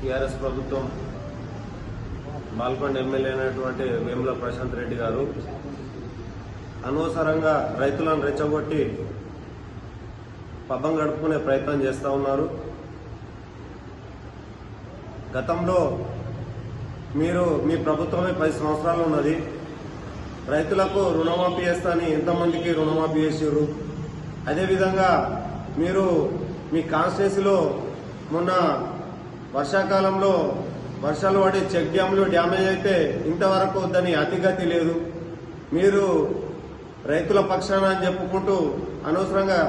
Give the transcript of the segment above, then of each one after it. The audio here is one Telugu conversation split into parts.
టీఆర్ఎస్ ప్రభుత్వం బాల్కొండ ఎమ్మెల్యే అయినటువంటి వేముల ప్రశాంత్ రెడ్డి గారు అనవసరంగా రైతులను రెచ్చగొట్టి పబ్బం గడుపుకునే ప్రయత్నం చేస్తూ ఉన్నారు. గతంలో మీరు మీ ప్రభుత్వమే పది సంవత్సరాలు ఉన్నది. రైతులకు రుణమాఫీ చేస్తా అని ఎంతమందికి రుణమాఫీ చేసారు అదేవిధంగా మీరు మీ కాన్స్టిట్యూన్సీలో మొన్న వర్షాకాలంలో వర్షాలు పడి చెక్ డ్యామ్లు డ్యామేజ్ అయితే ఇంతవరకు దాని అతిగతి లేదు. మీరు రైతుల పక్షాన అని చెప్పుకుంటూ అనవసరంగా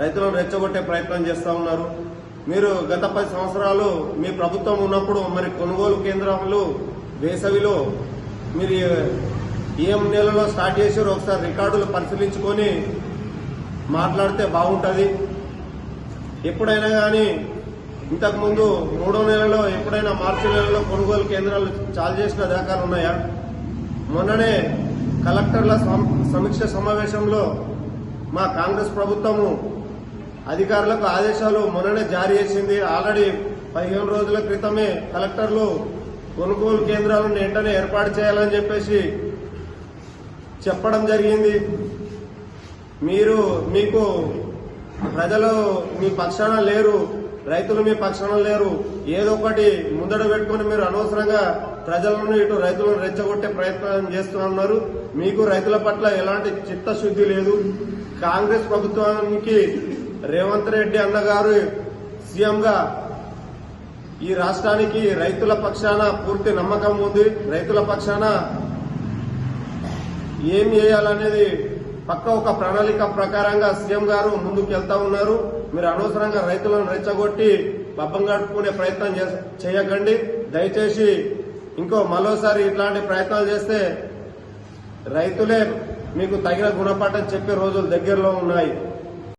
రైతులను రెచ్చగొట్టే ప్రయత్నం చేస్తూ ఉన్నారు. మీరు గత పది సంవత్సరాలు మీ ప్రభుత్వం ఉన్నప్పుడు మరి కొనుగోలు కేంద్రాలు వేసవిలో మీరు ఏం నెలలో స్టార్ట్ చేసారు ఒకసారి రికార్డులు పరిశీలించుకొని మాట్లాడితే బాగుంటుంది. ఎప్పుడైనా కానీ ఇంతకుముందు మూడో నెలలో ఎప్పుడైనా మార్చి నెలలో కొనుగోలు కేంద్రాలు చాలు చేసిన దాఖలు ఉన్నాయా? మొన్ననే కలెక్టర్ల సం- సమీక్ష సమావేశంలో మా కాంగ్రెస్ ప్రభుత్వము అధికారులకు ఆదేశాలు మొన్ననే జారీ చేసింది. ఆల్రెడీ పదిహేను రోజుల క్రితమే కలెక్టర్లు కొనుగోలు కేంద్రాలను వెంటనే ఏర్పాటు చేయాలని చెప్పేసి చెప్పడం జరిగింది. మీరు మీకు ప్రజలు మీ పక్షాన లేరు రైతులు మీ పక్షాన లేరు ఏదో ఒకటి ముందడ పెట్టుకుని మీరు అనవసరంగా ప్రజలను ఇటు రైతులను రెచ్చగొట్టే ప్రయత్నం చేస్తూ ఉన్నారు. మీకు రైతుల పట్ల ఎలాంటి చిత్తశుద్ధి లేదు. కాంగ్రెస్ ప్రభుత్వానికి రేవంత్ రెడ్డి అన్నగారు సీఎంగా ఈ రాష్ట్రానికి రైతుల పక్షాన పూర్తి నమ్మకం ఉంది. రైతుల పక్షాన ఏం చేయాలనేది పక్క ఒక ప్రణాళిక ప్రకారంగా సీఎం గారు ముందుకు వెళ్తా ఉన్నారు. మీరు అనవసరంగా రైతులను రెచ్చగొట్టి పబ్బం గడుపుకునే ప్రయత్నం చేయకండి. దయచేసి ఇంకో మరోసారి ఇట్లాంటి ప్రయత్నాలు చేస్తే రైతులే మీకు తగిన గుణపాఠం చెప్పే రోజులు దగ్గరలో ఉన్నాయి.